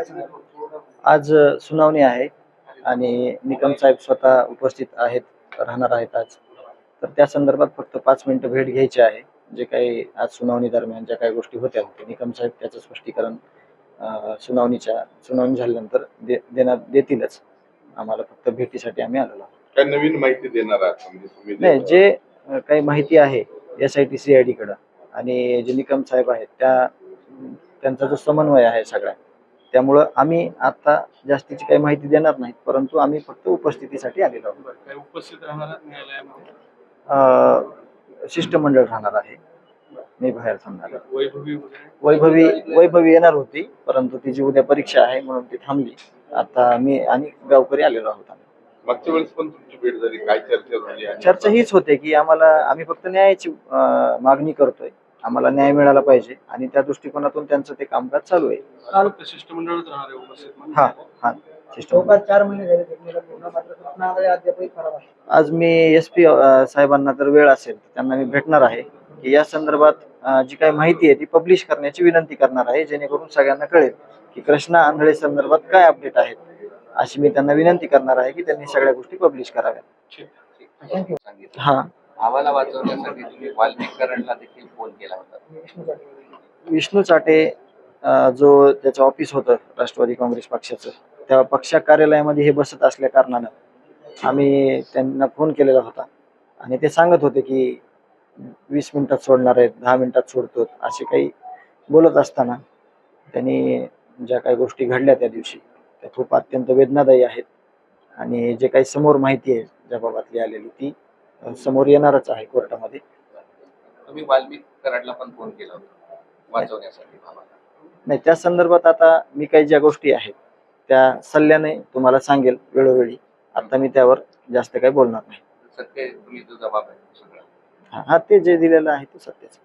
आज सुनावणी आहे आणि निकम साहेब स्वतः उपस्थित आहेत राहणार आहेत आज. तर त्या संदर्भात फक्त पाच मिनिटं भेट घ्यायची आहे. जे काही आज सुनावणी दरम्यान ज्या काही गोष्टी होत्या होत्या निकम साहेब त्याचं स्पष्टीकरण सुनावणीच्या सुनावणी झाल्यानंतर दे देण्यात देतीलच. आम्हाला फक्त भेटीसाठी आम्ही आलेलो आहोत. काय नवीन माहिती देणार आहात नाही जे काही माहिती आहे S I T C I कडं आणि जे निकम साहेब आहेत त्या त्यांचा जो समन्वय आहे सगळा त्यामुळं आम्ही आता जास्तीची काही माहिती देणार नाहीत परंतु आम्ही फक्त उपस्थितीसाठी आलेलो आहोत. काय उपस्थित राहणार शिष्टमंडळ राहणार आहे. मी बाहेर थांबणार. वैभवी वैभवी वैभवी येणार होती परंतु तिची उद्या परीक्षा आहे म्हणून ती थांबली. आता मी आणि गावकरी आलेलो आहोत. मागच्या वेळेस पण तुमची भेट झाली काय चर्चा झाली? चर्चा हीच होते की आम्हाला आम्ही फक्त न्यायाची मागणी करतोय. आम्हाला न्याय मिळाला पाहिजे आणि त्या दृष्टिकोनातून त्यांचं ते कामकाज चालू आहे. शिष्टमंडळच राहणार आहे उपस्थित म्हणून. हा हा शिष्टमंडळ. जवळपास चार महिने झाले घटनेला पूर्ण मात्र कृष्णा आंधळे अद्यापही फरार आहे. आज मी एस पी साहेबांना जर वेळ असेल तर त्यांना मी भेटणार आहे. की या संदर्भात अ, जी काही माहिती आहे ती पब्लिश करण्याची विनंती करणार आहे जेणेकरून सगळ्यांना कळेल की कृष्णा आंधळे संदर्भात काय अपडेट आहेत. अशी मी त्यांना विनंती करणार आहे की त्यांनी सगळ्या गोष्टी पब्लिश कराव्यात. थँक्यू सांगितलं हा. आम्हाला वाचवण्यासाठी तुम्ही वाल्मिकरणला देखील फोन केला होता. विष्णू चाटे जो त्याचं ऑफिस होतं राष्ट्रवादी काँग्रेस पक्षाचं त्या पक्षा कार्यालयामध्ये हे बसत असल्या कारणानं आम्ही त्यांना फोन केलेला होता. आणि ते सांगत होते की वीस मिनिटात सोडणार आहेत दहा मिनिटात सोडतो असे काही बोलत असताना त्यांनी ज्या काही गोष्टी घडल्या त्या दिवशी त्या खूप अत्यंत वेदनादायी आहेत. आणि जे काही समोर माहिती आहे ज्या बाबतली आलेली ती समोर येणारच आहे कोर्टामध्ये. तुम्ही वाल्मिक कराडला पण फोन केला होता वाचवण्यासाठी आम्हाला. नाही त्या संदर्भात आता मी काही ज्या गोष्टी आहेत त्या सल्ल्याने तुम्हाला सांगेल वेळोवेळी. आता मी त्यावर जास्त काही बोलणार नाही. सत्य तुम्ही जो जबाब आहे सगळा. हा, ते जे दिलेलं आहे ते सत्याचं.